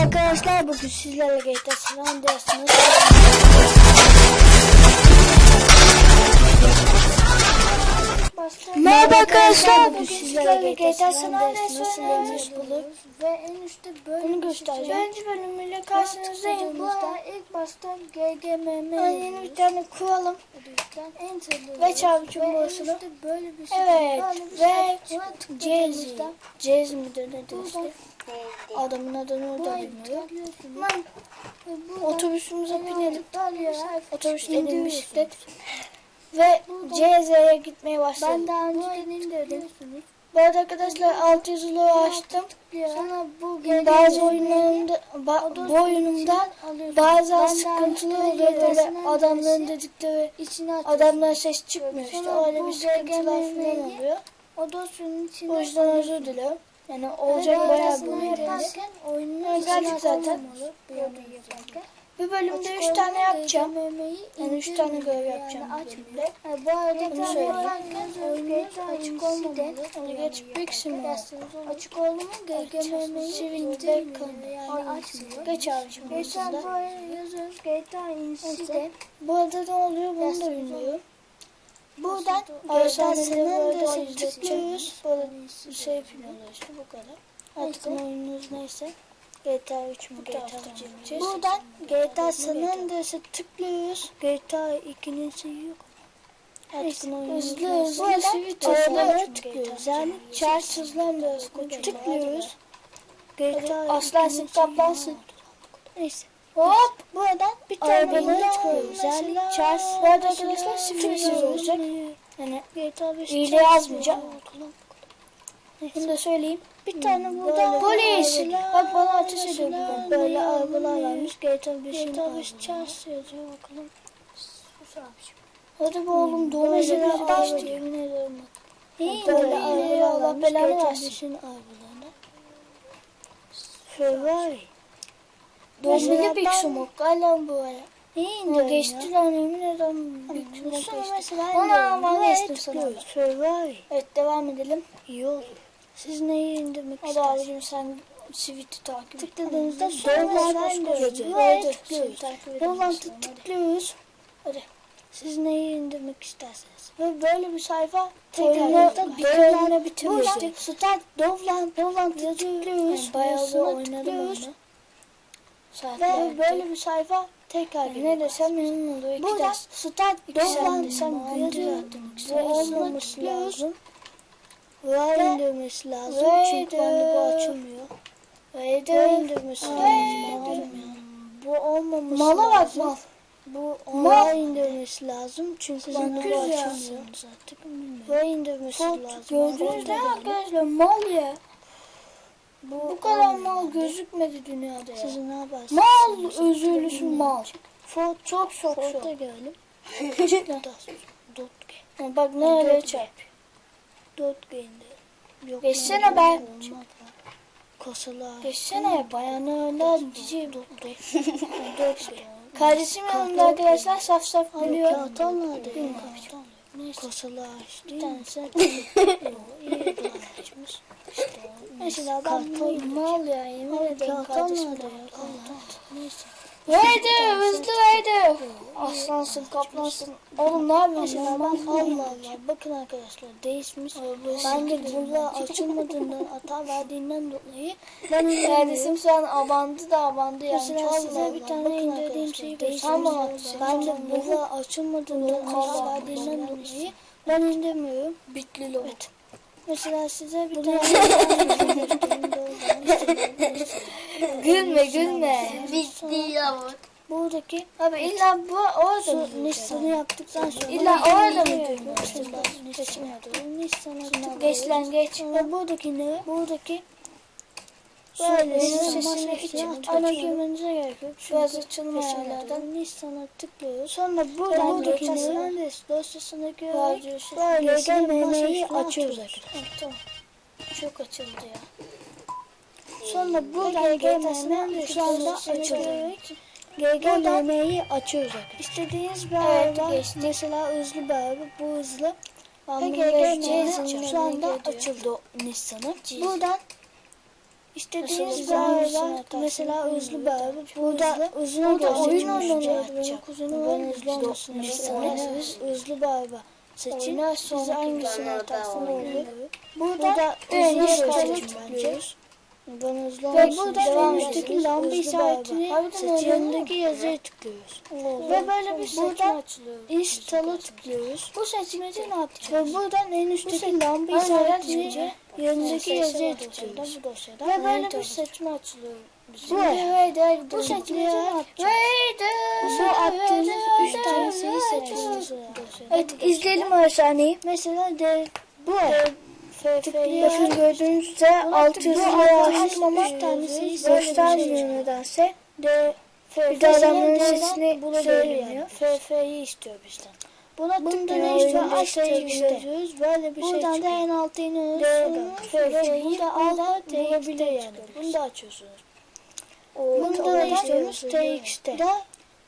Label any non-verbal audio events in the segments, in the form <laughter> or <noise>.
arkadaşlar bugün sizlerle GTA San Andreas'ınız. Merhaba arkadaşlar bugün sizlerle GTA San Andreas'ı nasıl bulup ve en üstte bir göstereceğim. Birinci bölümüyle karşınızdayım. Bu ilk başta GGMM yeni bir tane kuralım. Ve çarpıcı şey. Evet bir ve şey. Buna Jazzy. tıkladığınızda Adamın adını da burayı bilmiyorum. tıklıyorsunuz. Hemen Ve buradan otobüsümüze binelim. Dalya Otobüs dediğim indiriyorsunuz. bisiklet. Ve CZ'ye gitmeye Ben başladım. daha önceden indirdim. Bu arada arkadaşlar alt yazılı açtım. Sonra bu Bazı oyunlarımda, ba- bu oyunumda bazen sıkıntılı oluyor böyle adamların dedikleri içine adamların ses çıkmıyor işte öyle bir sıkıntılar falan oluyor. o yüzden özür dilerim. Yani olacak bayağı bir oyun oyunun geldik zaten. Bu. Bir bölümde Açık 3 tane yapacağım. Yani 3 tane görev yapacağım bu açmıyor. bölümde. Bu arada ben söyleyeyim. açık olmamalı. Onu geç Pixie Açık oldu mu GGMM'yi. Yani açmıyor. Geç abicim Geçen burada. böyle yazıyoruz GTA. Bu arada ne oluyor bunu da bilmiyorum. Buradan da oyuncu tıklıyoruz. Böyle bir şey yapıyorlar işte bu kadar. Artık oyununuz neyse. GTA 3 mü GTA 4 çekeceğiz. Buradan GTA San Andreas'a tıklıyoruz. GTA 2'nin şeyi yok. Artık hızlı hızlı açıyoruz. tıklıyoruz. Yani Charles hızlan biraz tıklıyoruz. GTA Aslansın, kaplansın. Neyse. Hop. Buradan bir tane. Yani Mesela- Charles bu arada arkadaşlar sıfırsız olacak. Yani hile yazmayacağım. Bunu da söyleyeyim. Bir tane burada polis. Bak bana ateş ediyor buradan. Böyle arabalar varmış. GTA 5'in GTA 5 Charles yazıyor bakalım. Hadi be oğlum doğru Mesela başlıyor. Yemin ediyorum bak. Böyle arabalar varmış. GTA versin. 5'in arabalarında. Ferrari. Mesela Smoke. Hala bu ara. İyi Ama geçti lan yemin ederim. Sonra geçti. Ona ben geçtim sana. tıklıyoruz. Evet devam edelim. İyi olur. Siz neyi indirmek Hadi istersiniz? abicim sen Sweet'i takip et. Tıkladığınızda yazıyor. Buraya Evet, tıklıyoruz. tıklıyoruz. Download'ı tıklıyoruz. Hadi. Siz neyi indirmek isterseniz. Ve böyle bir sayfa Tekrar kere bitirmiştik. Start Download Download'ı tıklıyoruz. Yani bayağı bir oynadım tıklıyoruz. Ve böyle bir sayfa tekrar Yani ne desem memnun oluyor. İki Burada ders. start download desem güldü. Bu olmaması lazım. Ve- indirmesi lazım. ve Çünkü bende bu açılmıyor. Ve indirmesi Ve lazım. Bu olmaması Mala bak mal. Bu var indirmesi lazım. Çünkü bende bu Sekiz ya. açılmıyor. Var indirmesi lazım. gördünüz edelim. arkadaşlar? Mal ya. Bu, Bu kadar mal gözükmedi dünyada ya. Siz ne yaparsınız? Mal özürlüsü mal. Fort Çok çok çok. gelelim. <laughs> Dot Ha, Bak nereye çarp. Dot game'de. Yok Geçsene lan, be. olmaz lan. Kasalar. Geçsene bayanlarla cici. Dot. <laughs> Dot Kardeşim yanımda arkadaşlar saf saf. Kağıtan nerede ya? Neyse. Kasalar işte. Bir tanesi. İyi <laughs> açmış. İşte. Mesela ben Kartal mal ya yemin ederim kardeşim. Neyse. Haydi hızlı haydi. Aslansın kaplansın. Oğlum ne yapıyorsun? Mesela ben Allah Allah. Bakın arkadaşlar değişmiş. Ben de burada açılmadığından <laughs> hata verdiğinden dolayı ben <laughs> Kardeşim şu an abandı da abandı yani. Mesela size bir tane Bakın Tamam atacağım. Ben de burada açılmadığından hata verdiğinden dolayı ben indirmiyorum. Bitli lo. Evet. Mesela size bir tane. <laughs> Gülme gülme. Bitti yavrum. Buradaki Abi illa bu orada mı? Nissan'ı yaptıktan sonra İlla orada mı Nissan'ı seçmiyorum. Nissan'ı Geç lan geç. Buradaki ne? Buradaki Böyle sesini hiç ana girmenize gerek yok. Biraz seçemedim. Nissan'a tıklıyoruz. Sonra buradan dosyasına? Dosyasına göre Radyo sesi. böyle Başına açıyoruz arkadaşlar. Tamam. Çok açıldı ya. Sonra buradan GMM şu anda açılıyor. GGMM'yi açıyoruz arkadaşlar. İstediğiniz bir Evet, araba, geçti. mesela hızlı bir araba, bu hızlı. Ben bunu şu anda açıldı Nissan'ı. Buradan İstediğiniz hangisini mesela bir araba. Burada uzun Burada oyun oynanıyordu. Benim kuzenim oynuyordu. hızlı olmasını Mesela bir araba. Seçin. Siz hangisini atarsınız. Burada yukarı seçin tıklıyoruz. Ben hızlı Ve burada üstteki lamba işaretini Seçin. oynanıyor. Yanındaki yazıya tıklıyoruz. Ve böyle bir burada açılıyor. install'a tıklıyoruz. Bu seçmeci ne yapacağız? Ve buradan en üstteki lamba işaretini yanındaki yazıya tıklıyoruz. bu dosyada. Ve böyle bir seçme açılıyor. Bu Raider, Bu yapacağız? Bu attığınız üç tanesini seçiyoruz. Evet izleyelim o sahneyi. Mesela de bu. Bakın gördüğünüz üzere alt yazıları açtım ama tanesi göstermiyor nedense. de Bir de adamların sesini söylemiyor. FF'yi istiyor bizden. Buna Bunda tıkla ne ne istiyor? istiyor? Aşağıya İşte. gidiyoruz. Böyle bir şey Buradan da çıkıyor. en alta iniyorsunuz. FF'yi Burada burada alta bulabilir yani. Bunu da açıyorsunuz. Bunda da istiyoruz TXT. Da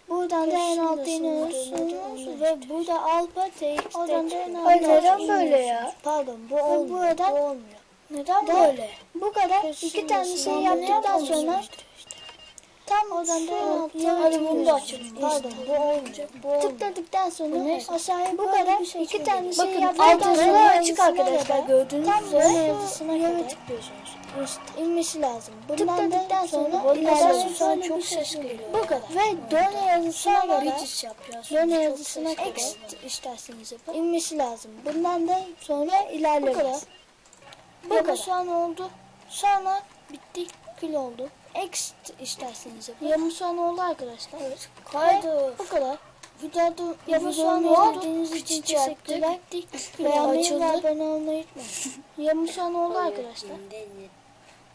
Buradan da en alta iniyorsunuz. sınırlı Ve burada alfa TXT. Oradan da en çıkıyor. alta neden böyle ya? Pardon bu olmuyor. buradan- Bu olmuyor. Neden böyle? Bu kadar iki tane şey yaptıktan sonra işte. Tam Oradan da Hadi bunu da açalım. Pardon bu olmayacak. Bu olmuyor. Tıkladıktan sonra neyse. aşağıya Bu kadar şey iki tane şey Bakın yaptıktan alt yazıları sonra açık arkadaşlar gördüğünüz Tam üzere. böyle yazısına kadar tıklıyorsunuz. işte inmesi lazım. Bundan Tıkladıktan sonra ileride sonra çok bir ses şey geliyor. Bu kadar. Ve döne yazısına yapacağız. döne yazısına geliyor. isterseniz yapın. inmesi lazım. Bundan da sonra ilerlemez. Bu kadar. Bu kadar. şu an oldu. Sonra bitti. Kül oldu. X isterseniz yapın. Ya bu şu an oldu arkadaşlar. Evet. Kaydı. Bu kadar. Videoda ya bu şu an Videomu oldu. izlediğiniz <laughs> <laughs> için teşekkürler. Bittik. <laughs> Beğenmeyi ve abone olmayı unutmayın. Ya bu şu an oldu arkadaşlar.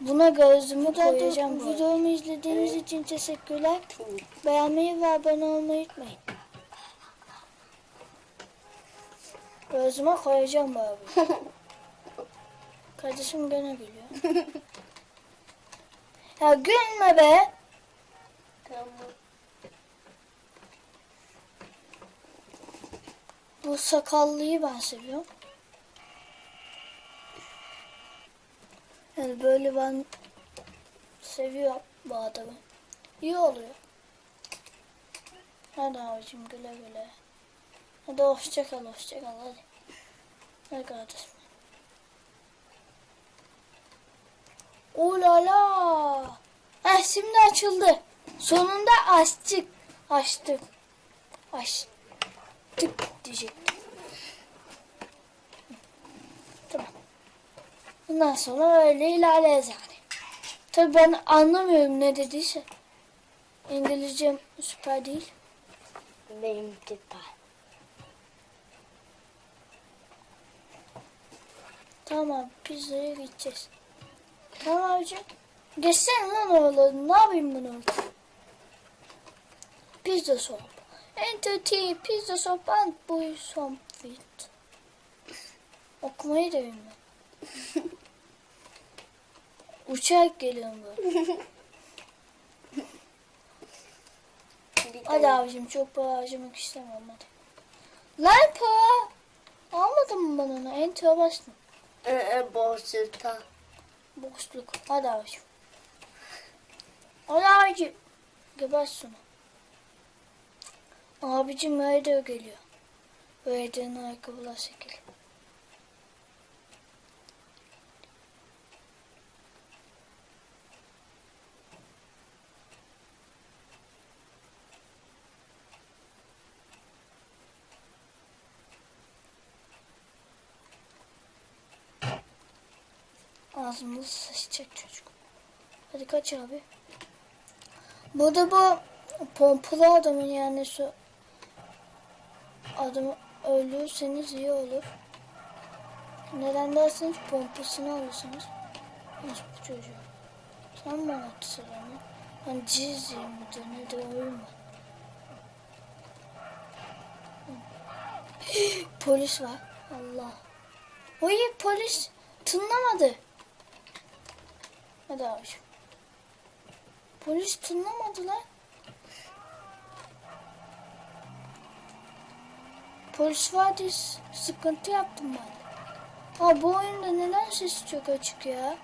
Buna gözümü koyacağım. Videomu, izlediğiniz için teşekkürler. Beğenmeyi ve abone olmayı unutmayın. Gözüme koyacağım abi. Kardeşim gene gülüyor. Ya gülme be. Bu sakallıyı ben seviyorum. Yani böyle ben seviyorum bu adamı. İyi oluyor. Hadi abicim güle güle. Hadi hoşça kal hoşça kal hadi. Hadi kardeşim. Ulala. Heh şimdi açıldı. Sonunda açtık. Açtık. Açtık diyecektim. Tamam. Bundan sonra öyle ilerleyeceğiz yani. Tabii ben anlamıyorum ne dediyse. İngilizcem süper değil. Benim tipa. Tamam pizzaya gideceğiz. Tamam abicim. Geçsene lan oraları. Ne yapayım orada? Pizza shop. Enter T pizza shop and buy some food. Okumayı da bilmiyorum. <laughs> Uçak geliyorum böyle. Hadi abicim çok para harcamak istemiyorum hadi. Lan para! Almadın mı bana onu? Enter'a bastım. Ee, boşlukta. Boşluk. Hadi abicim. Hadi abicim. Geber şunu. Abicim Raider geliyor. Raider'ın ayakkabılar şekil. Ağzımda sıçacak çocuk. Hadi kaç abi. Burada bu pompalı adamın yani şu adamı öldürürseniz iyi olur. Neden derseniz pompasını alırsınız. Nasıl bu çocuğu? Sen mi anlattı selamı? Ben ciziyim midir nedir oyun mu? Polis var. Allah. Oy polis tınlamadı. Hadi abiciğim. Polis tınlamadı lan. Polis var diye s- sıkıntı yaptım ben. Ha bu oyunda neden sesi çok açık ya?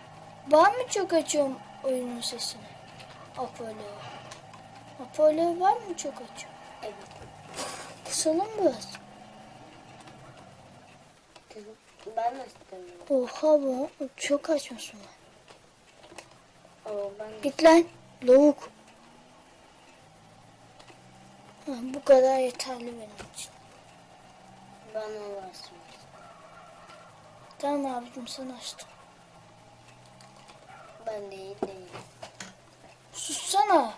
Ben mi çok açıyorum oyunun sesini? Apollo. Apollo var mı çok açıyorum? Evet. Kısalım biraz. Ben de istemiyorum. Oha bu çok açmışsın ben. Git lan lavuk. Bu kadar yeterli benim için. bana ulaşmaz. Tamam abicim sen açtın. Ben değil değil. Sussana.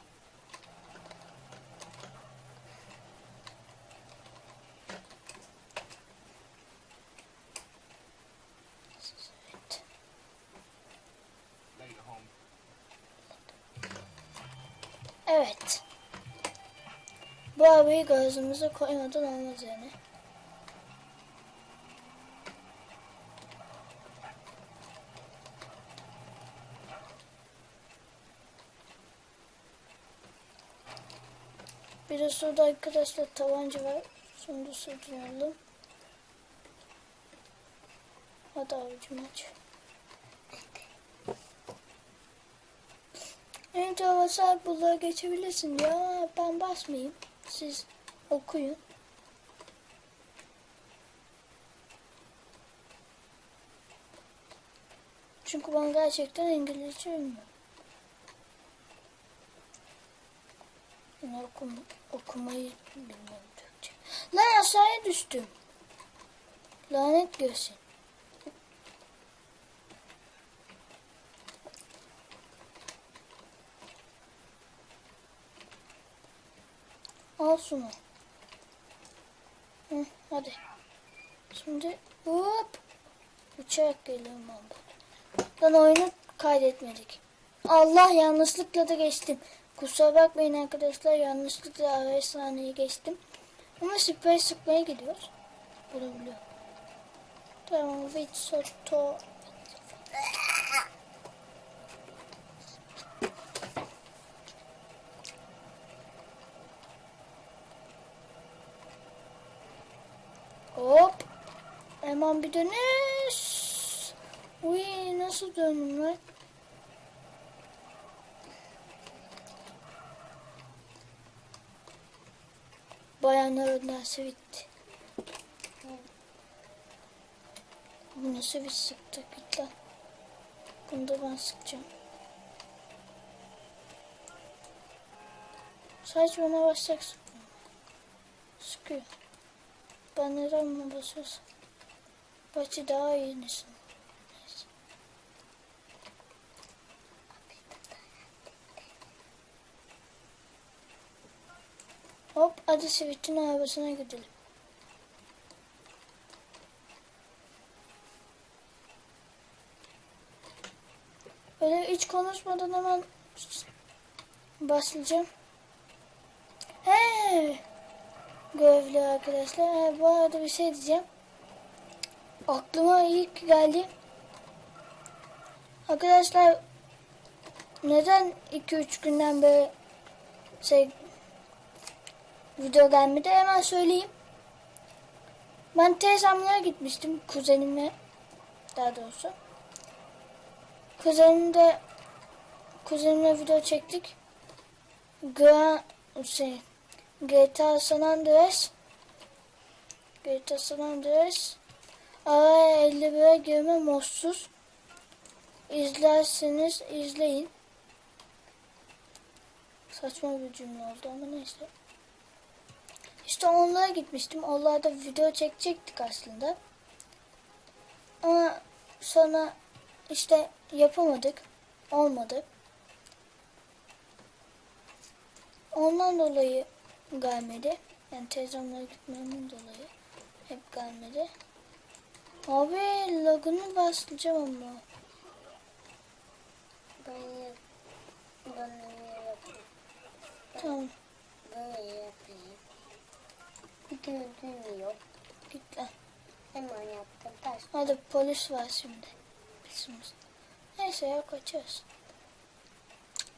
Evet. Evet. Bu arabayı gözümüze koymadan olmaz yani. Bir de şurada arkadaşlar tabanca var. Da sürdürelim. Hadi avucum aç. Önce WhatsApp bunları geçebilirsin ya. Ben basmayayım. Siz okuyun. Çünkü ben gerçekten İngilizce bilmiyorum. Ben okum, okumayı bilmiyorum Türkçe. Lan aşağıya düştüm. Lanet görsün. Al şunu. Hı, hadi. Şimdi hop. Uçarak geliyorum ben. Lan oyunu kaydetmedik. Allah yanlışlıkla da geçtim. Kusura bakmayın arkadaşlar yanlışlıkla araya sahneyi geçtim. Ama sprey sıkmaya gidiyoruz. Bunu biliyorum. Tamam Vitsoto. Hop. Hemen bir dönüş. Uy nasıl döndüm lan? Bayanlar önden bitti. Bu nasıl bir sıktı git lan. Bunu da ben sıkacağım. Sadece bana basacaksın. Sıkıyor. Ben neden buna basıyorsam. Bahçe daha iyi. Hop hadi Sivit'in arabasına gidelim. Öyle hiç konuşmadan hemen başlayacağım. He, görevli arkadaşlar. Bu arada bir şey diyeceğim. Aklıma ilk geldi. Arkadaşlar neden 2-3 günden beri şey video gelmedi hemen söyleyeyim. Ben teyzemlere gitmiştim kuzenimle daha doğrusu. Kuzenimde kuzenimle video çektik. Gra şey GTA San Andreas GTA San Andreas Araya 51'e girme modsuz. İzlerseniz izleyin. Saçma bir cümle oldu ama neyse. İşte onlara gitmiştim. Onlarda video çekecektik aslında. Ama sonra işte yapamadık. Olmadı. Ondan dolayı gelmedi. Yani teyzemlere gitmemin dolayı hep gelmedi. Abi lagını bastıracağım ama. Ben yap. Ben yapayım? Tamam Böyle yapayım. Gördüğüm yok. lan. Hemen yaptım. Taş. Hadi polis var şimdi. Bizimiz. Neyse ya kaçarız.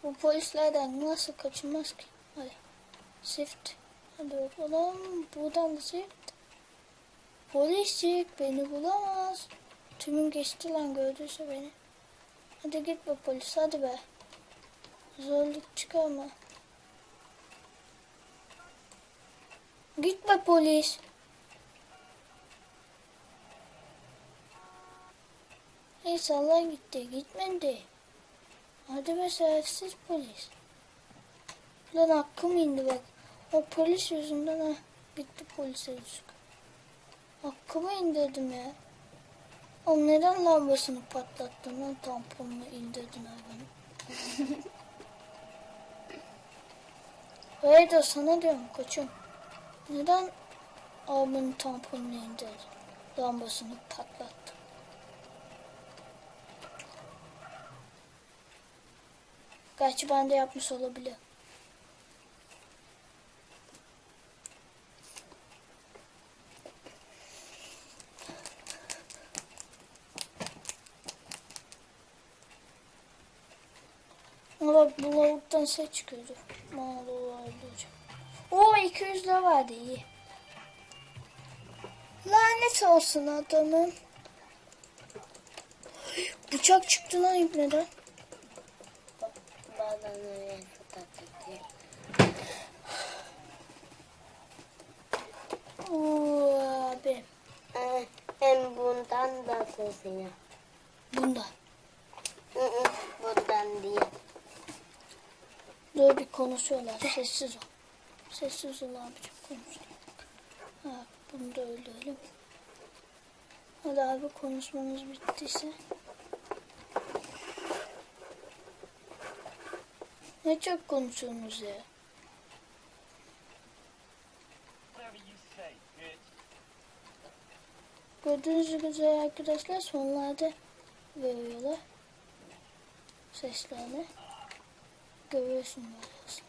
Bu polislerden nasıl kaçılmaz ki? Hadi. Sift. Hadi bakalım. Buradan da sift. Poliscik beni bulamaz. Tümün geçti lan gördüyse beni. Hadi git be polis hadi be. Zorluk çıkarma. Git be polis. İnsanlar gitti gitmedi. Hadi be şerefsiz polis. Lan hakkım indi bak. O polis yüzünden ha. Gitti polise yüzük. Hakkımı indirdim ya. Oğlum neden lambasını patlattın lan tamponunu indirdin hayvanı. <laughs> Öyle de sana diyorum koçum. Neden abinin tamponunu indirdin? Lambasını patlattın. Gerçi ben de yapmış olabilir. Ama bak lavuktan ses çıkıyordu. Mal olacak. Oo 200 lira vardı iyi. Lanet olsun adamın. Bıçak çıktı lan ibneden. Oo abi. Ee, hem bundan da sesini. Bundan. Hı hı, Bundan değil. Dur bir konuşuyorlar. Sessiz ol. Sessiz ol abicim konuşuyorlar. Ha, bunu da öldürelim. Hadi abi konuşmamız bittiyse. Ne çok konuşuyorsunuz ya. Gördüğünüz üzere arkadaşlar sonlarda veriyorlar. Seslerini. Görüyorsun aslında.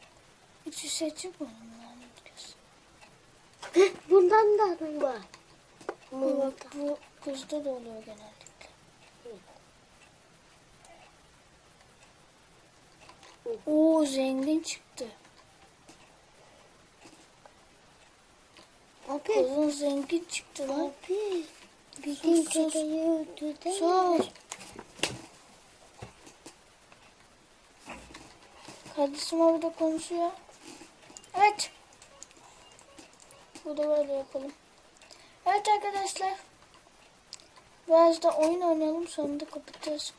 Hiç lanet göz. Bundan da var. Bu bu kızda da oluyor genellikle. Oo zengin çıktı. Abi, Kızın zengin çıktı lan. abi. Bir gün çocuğu öldürdü. Sus. Kardeşim de konuşuyor. Evet. Bu da böyle yapalım. Evet arkadaşlar. Biraz da oyun oynayalım sonra da kapatacağız.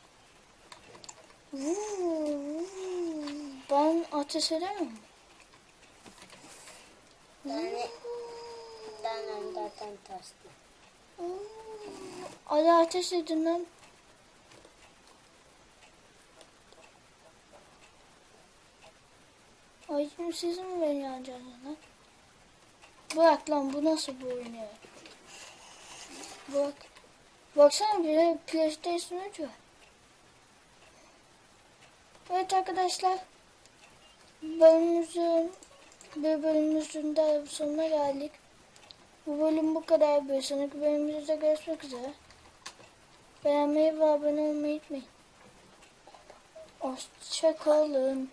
Vuu, Ben ateş edemem. Yani ben ondan taştım. Hadi ateş edin lan. Ay şimdi sizin mi beni yanacaksınız lan? Bırak lan bu nasıl bir oyun ya? Bak. Baksana bir de PlayStation 3 var. Evet arkadaşlar. Bölümümüzün bir bölümümüzün de sonuna geldik. Bu bölüm bu kadar. Bir sonraki bölümümüzde görüşmek üzere. Beğenmeyi ve abone olmayı unutmayın. Hoşçakalın.